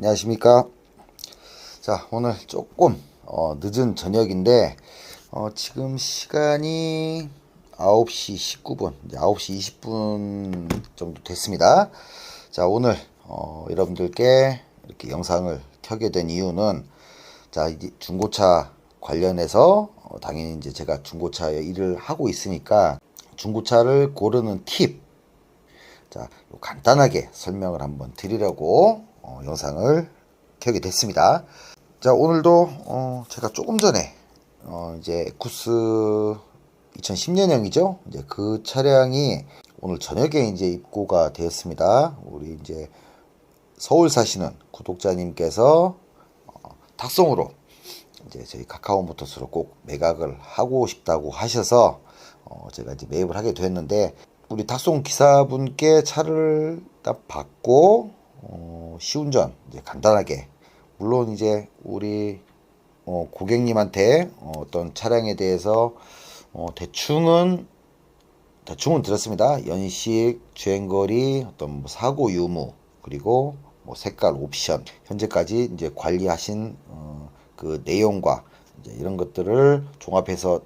안녕하십니까. 자, 오늘 조금 어, 늦은 저녁인데 어, 지금 시간이 9시 19분, 이제 9시 20분 정도 됐습니다. 자, 오늘 어, 여러분들께 이렇게 영상을 켜게 된 이유는 자, 중고차 관련해서 어, 당연히 이제 제가 중고차 일을 하고 있으니까 중고차를 고르는 팁 자, 요 간단하게 설명을 한번 드리려고 어, 영상을 켜게 됐습니다. 자, 오늘도 어, 제가 조금 전에 어, 이제 에쿠스 2010년형이죠. 이제 그 차량이 오늘 저녁에 이제 입고가 되었습니다. 우리 이제 서울 사시는 구독자님께서 어, 탁송으로 이제 저희 카카오 모터스로 꼭 매각을 하고 싶다고 하셔서 어, 제가 이제 매입을 하게 됐는데 우리 탁송 기사분께 차를 딱 받고 어, 시운전 이제 간단하게 물론 이제 우리 어, 고객님한테 어, 어떤 차량에 대해서 어, 대충은 대충은 들었습니다. 연식, 주행거리, 어떤 뭐 사고 유무, 그리고 뭐 색깔 옵션, 현재까지 이제 관리하신 어, 그 내용과 이런 것들을 종합해서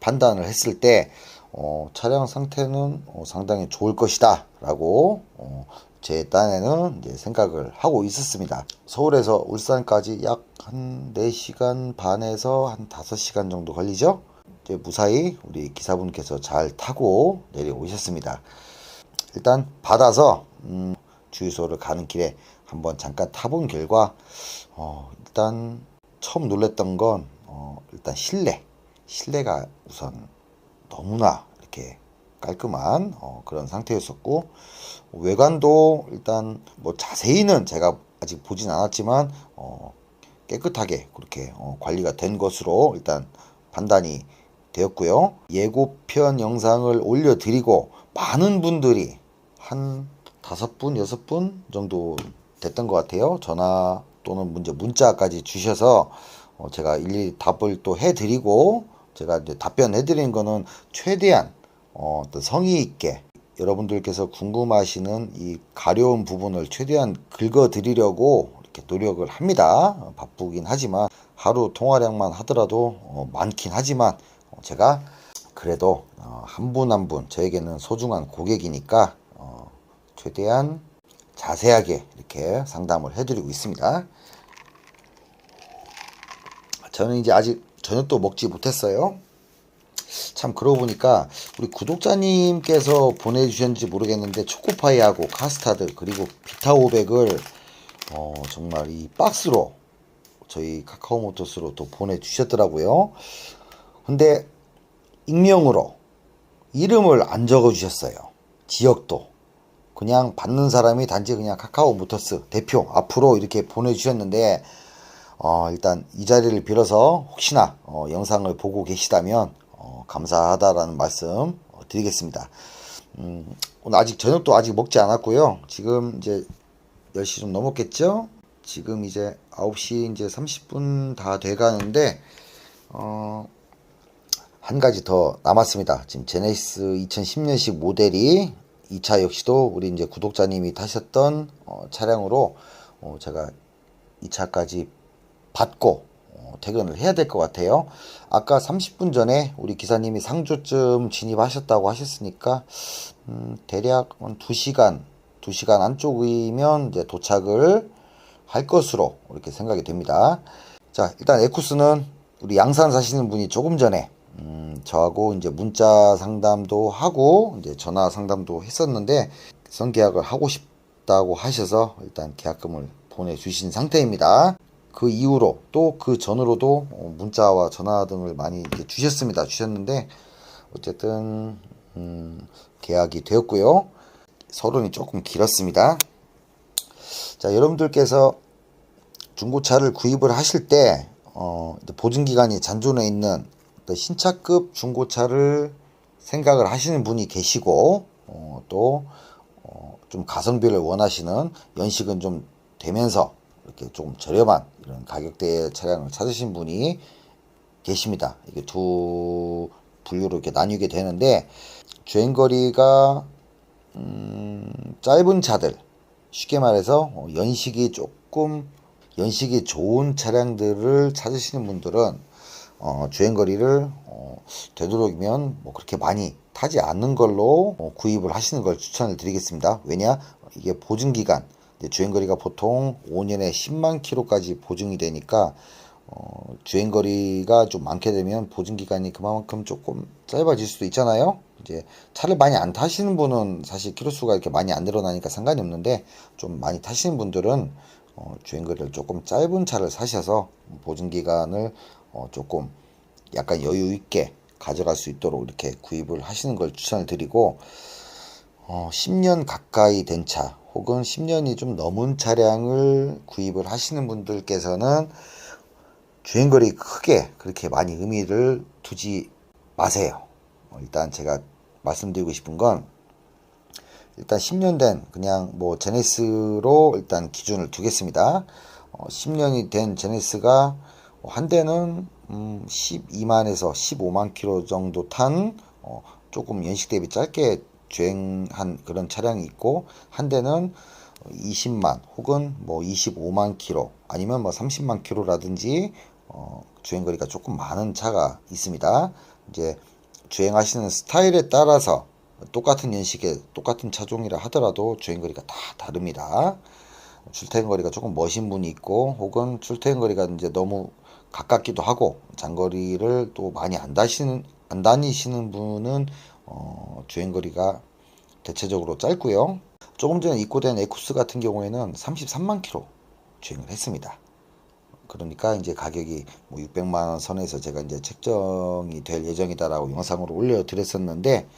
판단을 했을 때 어, 차량 상태는 어, 상당히 좋을 것이다 라고 어, 제 딴에는 이제 생각을 하고 있었습니다. 서울에서 울산까지 약 한 4시간 반에서 한 5시간 정도 걸리죠? 이제 무사히 우리 기사분께서 잘 타고 내려오셨습니다. 일단 받아서 음, 주유소를 가는 길에 한번 잠깐 타본 결과 어, 일단 처음 놀랬던 건 어, 일단 실내 실내가 우선 너무나 이렇게 깔끔한 어, 그런 상태였었고 외관도 일단 뭐 자세히는 제가 아직 보진 않았지만 어, 깨끗하게 그렇게 어, 관리가 된 것으로 일단 판단이 되었고요. 예고편 영상을 올려드리고 많은 분들이 한 다섯 분, 여섯 분 정도 됐던 것 같아요. 전화 또는 문제 문자까지 주셔서 어, 제가 일일이 답을 또 해드리고 제가 이제 답변해드리는 거는 최대한 어, 떤 성의 있게 여러분들께서 궁금하시는 이 가려운 부분을 최대한 긁어드리려고 이렇게 노력을 합니다. 어, 바쁘긴 하지만 하루 통화량만 하더라도 어, 많긴 하지만 어, 제가 그래도 어, 한분 한 분 저에게는 소중한 고객이니까 어, 최대한 자세하게 이렇게 상담을 해드리고 있습니다. 저는 이제 아직 저녁도 먹지 못했어요. 참 그러고 보니까 우리 구독자님께서 보내주셨는지 모르겠는데 초코파이하고 카스타드 그리고 비타 500을 어, 정말 이 박스로 저희 카카오모터스로 또 보내주셨더라고요. 근데 익명으로 이름을 안 적어주셨어요. 지역도. 그냥 받는 사람이 단지 그냥 카카오 모터스 대표 앞으로 이렇게 보내주셨는데 어, 일단 이 자리를 빌어서 혹시나 어, 영상을 보고 계시다면 어, 감사하다라는 말씀 어, 드리겠습니다. 음, 오늘 아직 저녁도 아직 먹지 않았고요. 지금 이제 10시 좀 넘었겠죠? 지금 이제 9시 이제 30분 다 돼 가는데 어, 한 가지 더 남았습니다. 지금 제네시스 2010년식 모델이 이차 역시도 우리 이제 구독자님이 타셨던 어, 차량으로 어, 제가 이 차까지 받고 어, 퇴근을 해야 될 것 같아요. 아까 30분 전에 우리 기사님이 상조쯤 진입하셨다고 하셨으니까 음, 대략 한 2시간, 2시간 안쪽이면 이제 도착을 할 것으로 이렇게 생각이 됩니다. 자, 일단 에쿠스는 우리 양산 사시는 분이 조금 전에 음, 저하고 이제 문자 상담도 하고 이제 전화 상담도 했었는데 선계약을 하고 싶다고 하셔서 일단 계약금을 보내주신 상태입니다. 그 이후로 또 그 전으로도 어, 문자와 전화 등을 많이 주셨습니다. 주셨는데 어쨌든 음, 계약이 되었고요. 서론이 조금 길었습니다. 자, 여러분들께서 중고차를 구입을 하실 때 어, 보증 기간이 잔존해 있는 신차급 중고차를 생각을 하시는 분이 계시고 어, 또 어, 좀 가성비를 원하시는 연식은 좀 되면서 이렇게 조금 저렴한 이런 가격대의 차량을 찾으신 분이 계십니다. 이게 두 분류로 이렇게 나뉘게 되는데 주행거리가 음, 짧은 차들 쉽게 말해서 어, 연식이 조금 연식이 좋은 차량들을 찾으시는 분들은 어, 주행거리를 어, 되도록이면 뭐 그렇게 많이 타지 않는 걸로 어, 구입을 하시는 걸 추천을 드리겠습니다. 왜냐 이게 보증 기간 주행거리가 보통 5년에 10만 킬로까지 보증이 되니까 어, 주행거리가 좀 많게 되면 보증기간이 그만큼 조금 짧아질 수도 있잖아요. 이제 차를 많이 안 타시는 분은 사실 키로수가 이렇게 많이 안 늘어나니까 상관이 없는데 좀 많이 타시는 분들은 어, 주행거리를 조금 짧은 차를 사셔서 보증기간을 어, 조금 약간 여유 있게 가져갈 수 있도록 이렇게 구입을 하시는 걸 추천을 드리고 어, 10년 가까이 된 차 혹은 10년이 좀 넘은 차량을 구입을 하시는 분들께서는 주행거리 크게 그렇게 많이 의미를 두지 마세요. 어, 일단 제가 말씀드리고 싶은 건 일단 10년 된 그냥 뭐 제네스로 일단 기준을 두겠습니다. 어, 10년이 된 제네스가 한 대는 음 12만에서 15만 킬로 정도 탄 어, 조금 연식 대비 짧게 주행한 그런 차량이 있고 한 대는 20만 혹은 뭐 25만 킬로 아니면 뭐 30만 킬로라든지 어, 주행 거리가 조금 많은 차가 있습니다. 이제 주행하시는 스타일에 따라서 똑같은 연식의 똑같은 차종이라 하더라도 주행 거리가 다 다릅니다. 출퇴근 거리가 조금 멋진 분이 있고 혹은 출퇴근 거리가 이제 너무 가깝기도 하고 장거리를 또 많이 안 다시는 안 다니시는 분은 어, 주행거리가 대체적으로 짧고요. 조금 전에 입고된 에쿠스 같은 경우에는 33만 킬로 주행을 했습니다. 그러니까 이제 가격이 뭐 600만 원 선에서 제가 이제 책정이 될 예정이다라고 영상으로 올려드렸었는데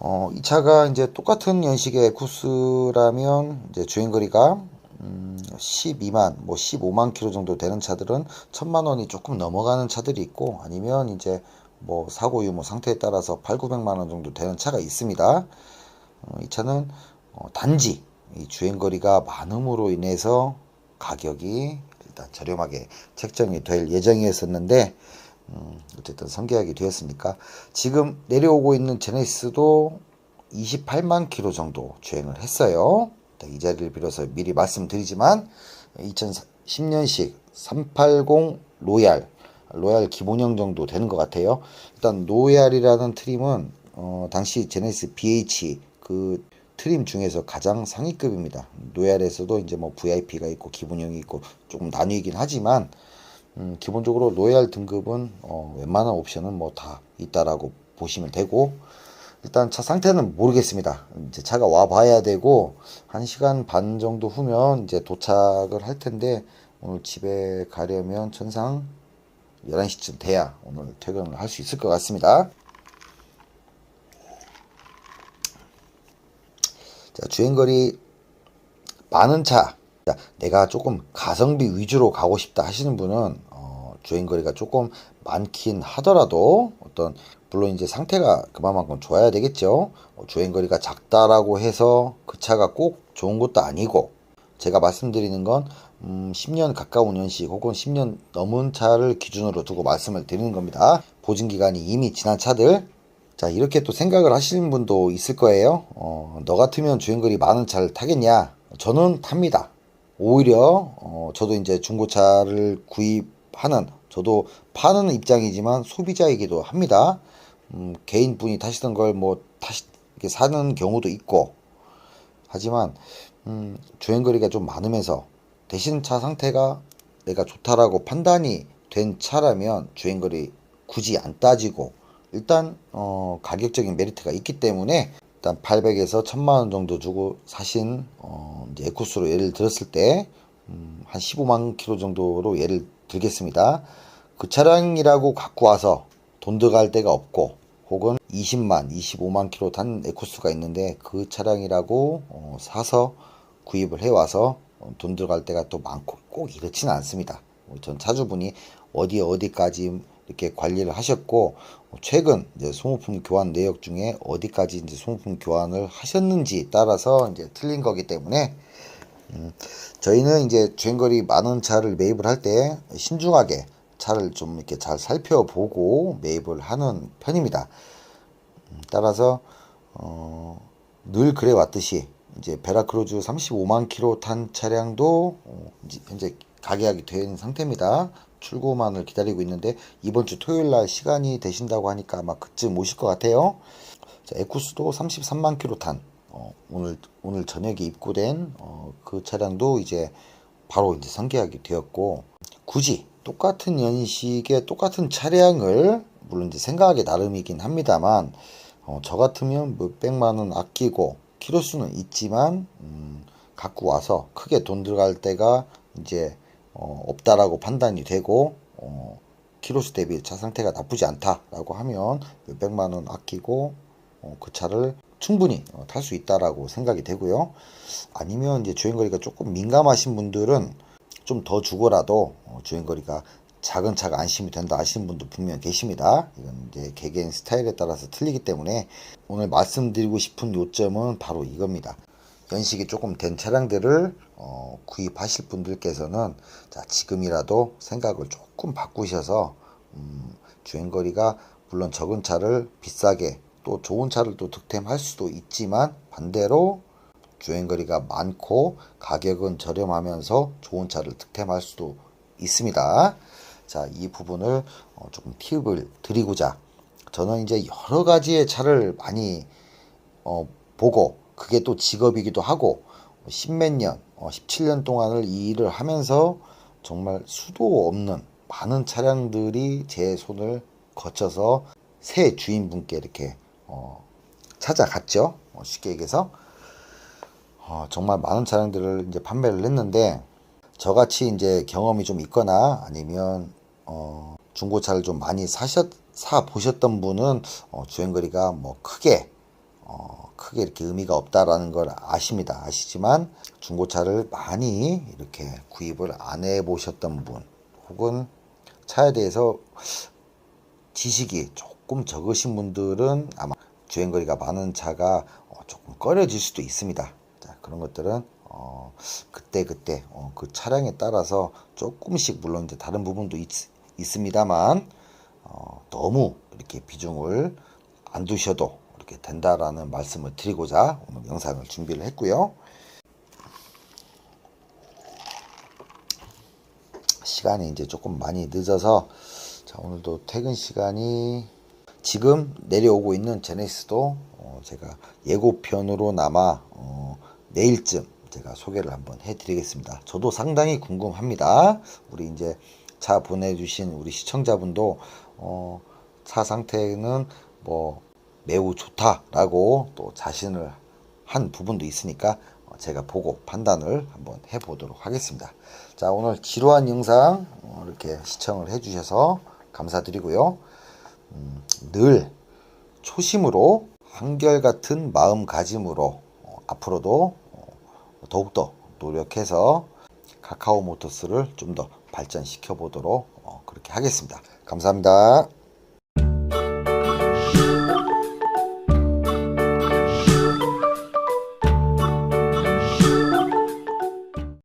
어, 이 차가 이제 똑같은 연식의 쿠스라면 이제 주행거리가 음, 12만, 뭐 15만 킬로 정도 되는 차들은 천만 원이 조금 넘어가는 차들이 있고 아니면 이제 뭐 사고 유무 상태에 따라서 8, 900만 원 정도 되는 차가 있습니다. 어, 이 차는 어, 단지 이 주행 거리가 많음으로 인해서 가격이 일단 저렴하게 책정이 될 예정이었었는데 음, 어쨌든 성계약이 되었으니까 지금 내려오고 있는 제네시스도 28만 킬로 정도 주행을 했어요. 이 자리를 빌어서 미리 말씀드리지만 2010년식 380 로얄 로얄 기본형 정도 되는 것 같아요. 일단 로얄이라는 트림은 어, 당시 제네시스 BH 그 트림 중에서 가장 상위급입니다. 로얄에서도 이제 뭐 VIP가 있고 기본형이 있고 조금 나뉘긴 하지만 음, 기본적으로 로얄 등급은 어, 웬만한 옵션은 뭐 다 있다라고 보시면 되고 일단 차 상태는 모르겠습니다. 이제 차가 와 봐야 되고 1시간 반 정도 후면 이제 도착을 할 텐데 오늘 집에 가려면 천상 11시쯤 돼야 오늘 퇴근을 할 수 있을 것 같습니다. 자, 주행거리 많은 차. 자, 내가 조금 가성비 위주로 가고 싶다 하시는 분은 어, 주행거리가 조금 많긴 하더라도 어떤 물론 이제 상태가 그만큼 좋아야 되겠죠. 어, 주행거리가 작다라고 해서 그 차가 꼭 좋은 것도 아니고 제가 말씀드리는 건 음, 10년 가까운 연식 혹은 10년 넘은 차를 기준으로 두고 말씀을 드리는 겁니다. 보증 기간이 이미 지난 차들 자 이렇게 또 생각을 하시는 분도 있을 거예요. 어, 너 같으면 주행거리 많은 차를 타겠냐? 저는 탑니다. 오히려 어, 저도 이제 중고차를 구입하는 저도 파는 입장이지만 소비자이기도 합니다. 음, 개인분이 타시던 걸뭐 타시 사는 경우도 있고 하지만 음, 주행거리가 좀 많으면서 대신 차 상태가 내가 좋다라고 판단이 된 차라면 주행거리 굳이 안 따지고 일단 어, 가격적인 메리트가 있기 때문에 일단 800에서 1000만 원 정도 주고 사신 어, 이제 에쿠스로 예를 들었을 때한 음, 15만 킬로 정도로 예를 들겠습니다. 그 차량이라고 갖고 와서 돈 들어갈 데가 없고 혹은 20만, 25만 킬로 탄 에쿠스가 있는데 그 차량이라고 어, 사서 구입을 해와서 어, 돈 들어갈 때가 또 많고 꼭 이렇지는 않습니다. 전 차주분이 어디 어디까지 이렇게 관리를 하셨고 최근 이제 소모품 교환 내역 중에 어디까지 이제 소모품 교환을 하셨는지 따라서 이제 틀린 거기 때문에 음, 저희는 이제 주행거리 많은 차를 매입을 할 때 신중하게 차를 좀 이렇게 잘 살펴보고 매입을 하는 편입니다. 음, 따라서 어, 늘 그래 왔듯이 이제 베라크루즈 35만 킬로 탄 차량도 어, 현재 가계약이 된 상태입니다. 출고만을 기다리고 있는데 이번 주 토요일 날 시간이 되신다고 하니까 아마 그쯤 오실 것 같아요. 자, 에쿠스도 33만 킬로 탄 어, 오늘 오늘 저녁에 입고된 어, 그 차량도 이제 바로 이제 선계약이 되었고 굳이 똑같은 연식의 똑같은 차량을 물론 이제 생각하기 나름이긴 합니다만 어, 저 같으면 몇 백만 원 아끼고 키로수는 있지만 음, 갖고 와서 크게 돈 들어갈 때가 이제 어, 없다라고 판단이 되고 어, 키로수 대비 차 상태가 나쁘지 않다라고 하면 몇 백만 원 아끼고 어, 그 차를 충분히 어, 탈 수 있다라고 생각이 되고요. 아니면 이제 주행거리가 조금 민감하신 분들은 좀 더 주고라도 어, 주행거리가 작은 차가 안심이 된다 하시는 분도 분명 계십니다. 이건 이제 개개인 스타일에 따라서 틀리기 때문에 오늘 말씀드리고 싶은 요점은 바로 이겁니다. 연식이 조금 된 차량들을 어, 구입하실 분들께서는 자, 지금이라도 생각을 조금 바꾸셔서 음, 주행거리가 물론 적은 차를 비싸게 또 좋은 차를 또 득템할 수도 있지만 반대로 주행거리가 많고 가격은 저렴하면서 좋은 차를 득템할 수도 있습니다. 자, 이 부분을 어, 조금 팁을 드리고자 저는 이제 여러 가지의 차를 많이 어, 보고 그게 또 직업이기도 하고 십몇 년, 어, 17년 동안을 이 일을 하면서 정말 수도 없는 많은 차량들이 제 손을 거쳐서 새 주인분께 이렇게 어, 찾아갔죠. 어, 쉽게 얘기해서 어, 정말 많은 차량들을 이제 판매를 했는데 저같이 이제 경험이 좀 있거나 아니면 어, 중고차를 좀 많이 사셨 사 보셨던 분은 어, 주행거리가 뭐 크게 어, 크게 이렇게 의미가 없다라는 걸 아십니다. 아시지만 중고차를 많이 이렇게 구입을 안 해 보셨던 분 혹은 차에 대해서 지식이 조금 적으신 분들은 아마 주행거리가 많은 차가 어, 조금 꺼려질 수도 있습니다. 자, 그런 것들은 어, 그때 그때 어, 그 차량에 따라서 조금씩 물론 이제 다른 부분도 있, 있습니다만 어, 너무 이렇게 비중을 안 두셔도 이렇게 된다라는 말씀을 드리고자 오늘 영상을 준비를 했고요. 시간이 이제 조금 많이 늦어서 자, 오늘도 퇴근 시간이 지금 내려오고 있는 제네시스도 어, 제가 예고편으로 남아 어, 내일쯤 제가 소개를 한번 해드리겠습니다. 저도 상당히 궁금합니다. 우리 이제 차 보내주신 우리 시청자분도 어, 차 상태는 뭐 매우 좋다라고 또 자신을 한 부분도 있으니까 어, 제가 보고 판단을 한번 해보도록 하겠습니다. 자 오늘 지루한 영상 어, 이렇게 시청을 해주셔서 감사드리고요. 음, 늘 초심으로 한결같은 마음가짐으로 어, 앞으로도 어, 더욱더 노력해서 카카오 모터스를 좀 더 발전시켜 보도록 어, 그렇게 하겠습니다. 감사합니다.